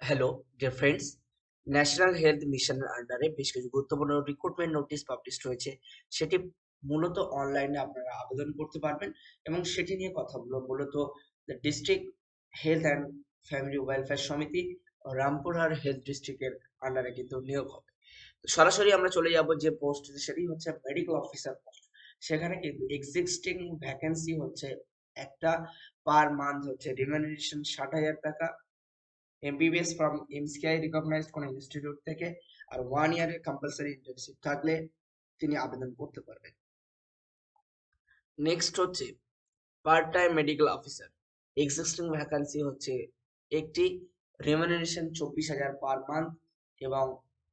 Hello dear friends national health মিশনের আন্ডারে বেশ কিছু গুরুত্বপূর্ণ রিক্রুটমেন্ট নোটিশ পাবলিশ হয়েছে। সেটি মূলত অনলাইনে আপনারা আবেদন করতে পারবেন এবং সেটি নিয়ে কথা বলব। মূলত district health and family welfare সমিতি ও রামপুরহাট হেলথ ডিস্ট্রিক্টের আন্ডারে কিন্তু নিয়োগ হবে। সরাসরি আমরা চলে যাব যে পোস্ট সেটি হচ্ছে মেডিকেল অফিসার পোস্ট সেখানে কিন্তু এক্সিস্টিং ভ্যাকেন্সি হচ্ছে একটা পার মান্থ হচ্ছে রিমিউনারেশন ষাট হাজার টাকা এমবিবিএস ফ্রম এমসিআই রিকগনাইজড কোন ইনস্টিটিউট থেকে আর ওয়ান ইয়ারের কম্পালসারি ইন্টার্নশিপ থাকলে তিনি আবেদন করতে পারবেন। নেক্সট হচ্ছে part time medical officer existing vacancy হচ্ছে একটি রেমুনারেশন চব্বিশ হাজার পার মান্থ এবং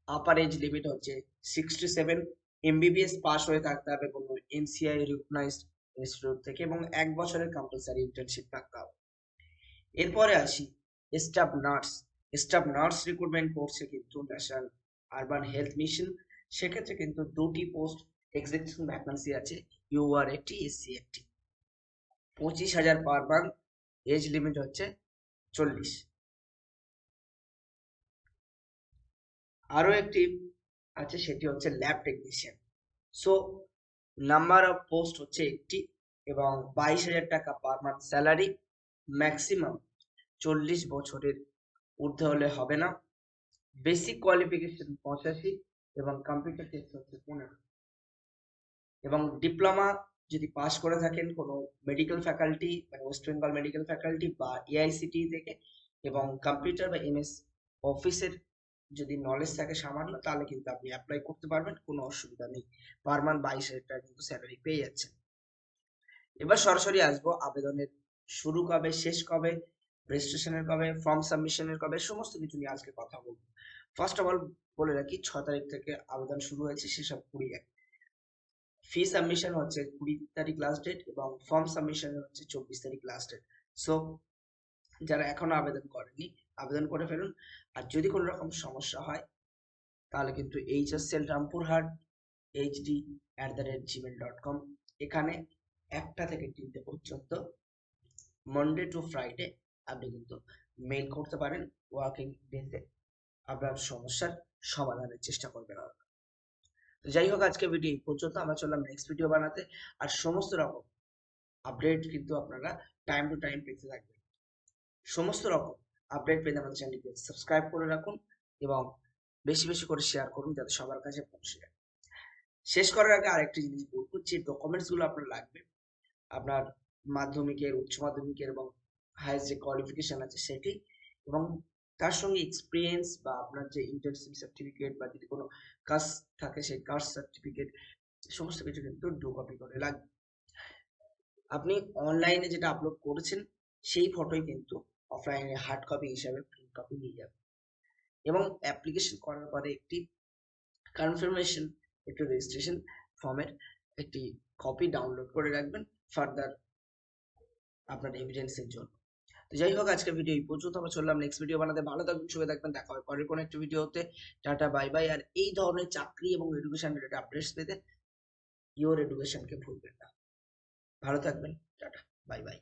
আপার এজ লিমিট হচ্ছে সিক্সটি সেভেন এমবিবিএস পাস হয়ে থাকতে হবে কোনো এমসিআই রিকগনাইজড ইনস্টিটিউট থেকে এবং এক বছরের কম্পালসারি ইন্টার্নশিপ থাকতে হবে। এরপরে আসি staff nurse staff nurse recruitment করছে কিন্তু ন্যাশনাল আরবান হেলথ মিশন সেক্ষেত্রে কিন্তু দুটি পোস্ট এক্সিকিউশন ভ্যাকান্সি আছে ইউআর একটি এসসি একটি পঁচিশ হাজার পার মান্থ এজ লিমিট হচ্ছে চল্লিশ। আরও একটি আছে, সেটি হচ্ছে lab technician so number of post হচ্ছে একটি এবং বাইশ হাজার টাকা পার মান্থ স্যালারি ম্যাক্সিমাম চল্লিশ বছরের ঊর্ধ্বে হলে হবে না। বেসিক কোয়ালিফিকেশন পঁচাশি এবং কম্পিউটার টেস্ট হচ্ছে পনেরো। এবং ডিপ্লোমা যদি পাস করে থাকেন কোনো মেডিকেল ফ্যাকাল্টি মানে ওয়েস্ট বেঙ্গল মেডিকেল ফ্যাকাল্টি বা এআইসিটি থেকে এবং কম্পিউটার বা এমএস অফিসের যদি নলেজ থাকে সামান্য, তাহলে কিন্তু আপনি অ্যাপ্লাই করতে পারবেন, কোনো অসুবিধা নেই। পার মান্থ বাইশ হাজার টাকা কিন্তু স্যালারি পেয়ে যাচ্ছেন। এবার সরাসরি আসব আবেদনের শুরু কবে, শেষ কবে রেজিস্ট্রেশনের কবে, ফর্ম সাবমিশনের কবে, সমস্ত কিছু নিয়ে আজকে কথা বলব। ফার্স্ট অফ অল বলে রাখি ছ তারিখ থেকে আবেদন শুরু হয়েছে, সেসব কুড়ি এক। ফি সাবমিশন হচ্ছে কুড়ি তারিখ লাস্ট ডেট এবং ফর্ম সাবমিশন হচ্ছে চব্বিশ তারিখ লাস্ট ডেট সো যারা এখনও আবেদন করেনি, আবেদন করে ফেলুন। আর যদি কোনো রকম সমস্যা হয়, তাহলে কিন্তু H S L Rampurhat HD at the rate Gmail dot com এখানে একটা থেকে তিনটে পর্যন্ত মন্ডে টু ফ্রাইডে আপনি কিন্তু মেল করতে পারেন ওয়ার্কিং ডেতে আপনার সমস্যার সমাধানের চেষ্টা করবেন তো যাই হোক আজকে ভিডিও এই পর্যন্ত। আমরা চললাম নেক্সট ভিডিও বানাতে। আর সমস্ত রকম আপডেট কিন্তু আপনারা টাইম টু টাইম পেতে থাকবেন। সমস্ত রকম আপডেট পেতে আমাদের চ্যানেলটিকে সাবস্ক্রাইব করে রাখুন এবং বেশি বেশি করে শেয়ার করুন যাতে সবার কাছে পৌঁছে যায়। শেষ করার আগে আরেকটি জিনিস বলব, যে ডকুমেন্টসগুলো আপনার লাগবে, আপনার মাধ্যমিকের, উচ্চ মাধ্যমিকের এবং হায়ার যে কোয়ালিফিকেশন আছে সেটি এবং তার সঙ্গে এক্সপিরিয়েন্স বা আপনার যে ইন্টার্নশিপ সার্টিফিকেট বা যদি কোনো কাজ থাকে সেই কাস্ট সার্টিফিকেট সমস্ত কিছু কিন্তু দু কপি করে। লাগবে আপনি অনলাইনে যেটা আপলোড করেছেন সেই ফটোই কিন্তু অফলাইনে হার্ড কপি হিসাবে প্রিন্ট কপি নিয়ে যাবে। এবং অ্যাপ্লিকেশন করার পরে একটি কনফার্মেশন একটি রেজিস্ট্রেশন ফর্মের একটি কপি ডাউনলোড করে রাখবেন ফার্দার আপনার এভিডেন্সের জন্য। তো যাই হোক আজকে ভিডিও এই পর্যন্ত। আমরা চললাম নেক্সট ভিডিও বানাতে। ভালো থাকবেন শুভে থাকবেন। দেখা হবে পরের কোনো একটা ভিডিওতে টাটা বাই বাই আর এই ধরনের চাকরি এবং এডুকেশন রিলেটেড আপডেটস পেতে ইওর এডুকেশনকে ভুলবেন না। ভালো থাকবেন। Tata bye bye